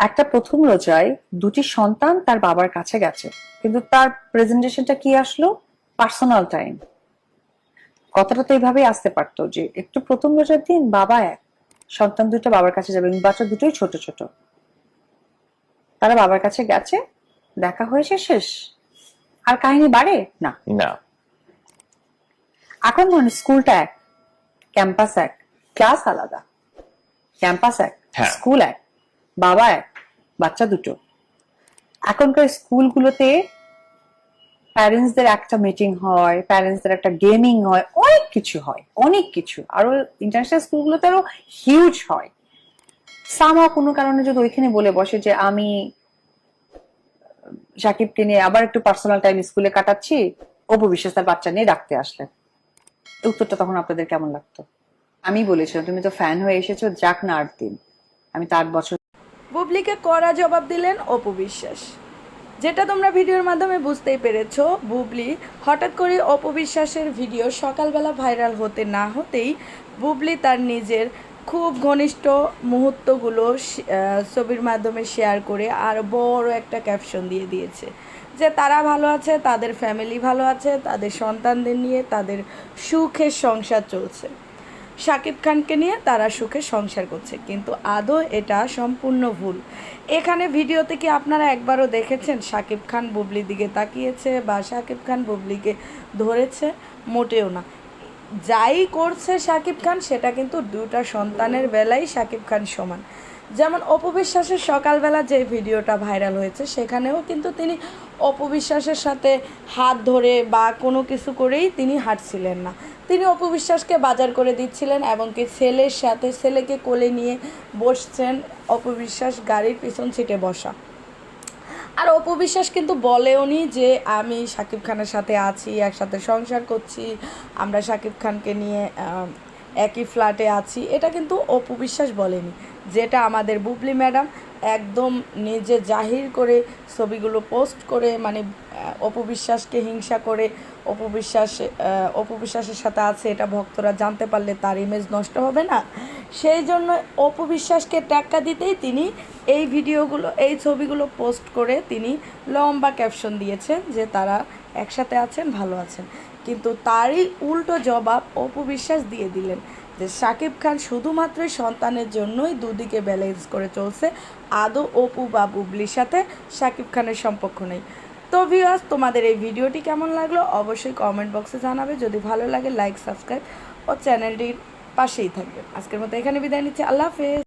একটা প্রথম রোজায় দুটি সন্তান তার বাবার কাছে গেছে। কিন্তু তার প্রেজেন্টেশনটা কি আসলো? Personal time. কথাটা তো এইভাবেই আসতে পারতো যে একটু প্রথম রোজার দিন বাবা এক সন্তান দুটো বাবার কাছে যাবে বাচ্চা দুটোই ছোট ছোট। তারা বাবার কাছে গেছে দেখা হয়েছে শেষ। আর কাহিনী বাড়ে? না। না। এখন ধরুন স্কুলটা এক ক্যাম্পাস এক ক্লাস আলাদা। ক্যাম্পাস এক হ্যাঁ। স্কুল এক বাবা এক বাচ্চা দুটো। এখনকার স্কুলগুলোতে প্যারেন্টসদের একটা মিটিং হয় প্যারেন্টসদের একটা গেমিং হয়, অনেক কিছু হয়, অনেক কিছু। আরও ইন্টারন্যাশনাল স্কুলগুলোতে আরও হিউজ হয়। সামা কোনো কারণে যদি ওইখানে বলে বসে যে আমি সাকিবকে নিয়ে আবার একটু পার্সোনাল টাইম স্কুলে কাটাচ্ছি অপু বিশ্বাস তার বাচ্চা নিয়ে ডাকতে আসলেন উত্তরটা তখন আপনাদের কেমন লাগতো? আমি বলেছিলাম, তুমি তো ফ্যান হয়ে এসেছ, যাক না আট দিন। আমি তো আট বছর কড়া জবাব দিলেন অপু বিশ্বাস। যেটা তোমরা ভিডিওর মাধ্যমে বুঝতেই পেরেছ, বুবলি, হঠাৎ করে অপু বিশ্বাসের ভিডিও সকালবেলা ভাইরাল হতে না হতেই বুবলি তার নিজের খুব ঘনিষ্ঠ মুহূর্তগুলো ছবির মাধ্যমে শেয়ার করে আর বড় একটা ক্যাপশন দিয়ে দিয়েছে। যে তারা ভালো আছে, তাদের ফ্যামিলি ভালো আছে, তাদের সন্তানদের নিয়ে তাদের সুখের সংসার চলছে। শাকিব খানকে নিয়ে তারা সুখে সংসার করছে, কিন্তু আদৌ এটা সম্পূর্ণ ভুল। এখানে ভিডিওতে কি আপনারা একবারও দেখেছেন শাকিব খান বুবলির দিকে তাকিয়েছে বা শাকিব খান বুবলিকে ধরেছে? মোটেও না। যাই করছে শাকিব খান, সেটা কিন্তু দুটা সন্তানের বেলাই শাকিব খান সমান। যেমন অপবিশ্বাসের সকালবেলা যে ভিডিওটা ভাইরাল হয়েছে, সেখানেও কিন্তু তিনি অপবিশ্বাসের সাথে হাত ধরে বা কোনো কিছু করেই তিনি হাঁটছিলেন না। তিনি অপবিশ্বাসকে বাজার করে দিচ্ছিলেন এবং কি ছেলের সাথে, ছেলেকে কোলে নিয়ে বসছেন অপবিশ্বাস গাড়ির পিছন সিটে বসা। আর অপবিশ্বাস কিন্তু বলেওনি যে, আমি শাকিব খানের সাথে আছি, একসাথে সংসার করছি, আমরা শাকিব খানকে নিয়ে একই ফ্ল্যাটে আছি। এটা কিন্তু অপবিশ্বাস বলেনি। যেটা আমাদের বুবলি ম্যাডাম একদম নিজে জাহির করে ছবিগুলো পোস্ট করে মানে অপবিশ্বাসকে হিংসা করে অপবিশ্বাস অপবিশ্বাসের সাথে আছে এটা ভক্তরা জানতে পারলে তার ইমেজ নষ্ট হবে না। সেই জন্য অপবিশ্বাসকে টাক্কা দিতেই তিনি এই ভিডিওগুলো, এই ছবিগুলো পোস্ট করে তিনি লম্বা ক্যাপশন দিয়েছেন যে তারা একসাথে আছেন, ভালো আছেন। কিন্তু তারই উল্টো জবাব অপবিশ্বাস দিয়ে দিলেন। যে শাকিব খান শুধুমাত্র সন্তানের জন্যই দুদিকে ব্যালেন্স করে চলছে, আদৌ অপু বা বুবলির সাথে শাকিব খানের সম্পর্ক নেই। তো ভিউয়ার্স তোমাদের এই ভিডিওটি কেমন লাগল অবশ্যই কমেন্ট বক্সে জানাবে। যদি ভালো লাগে লাইক সাবস্ক্রাইব ও চ্যানেলটির পাশেই থাকবে। আজকের মতো এখানে বিদায় নিচ্ছি। আল্লাহ হাফেজ।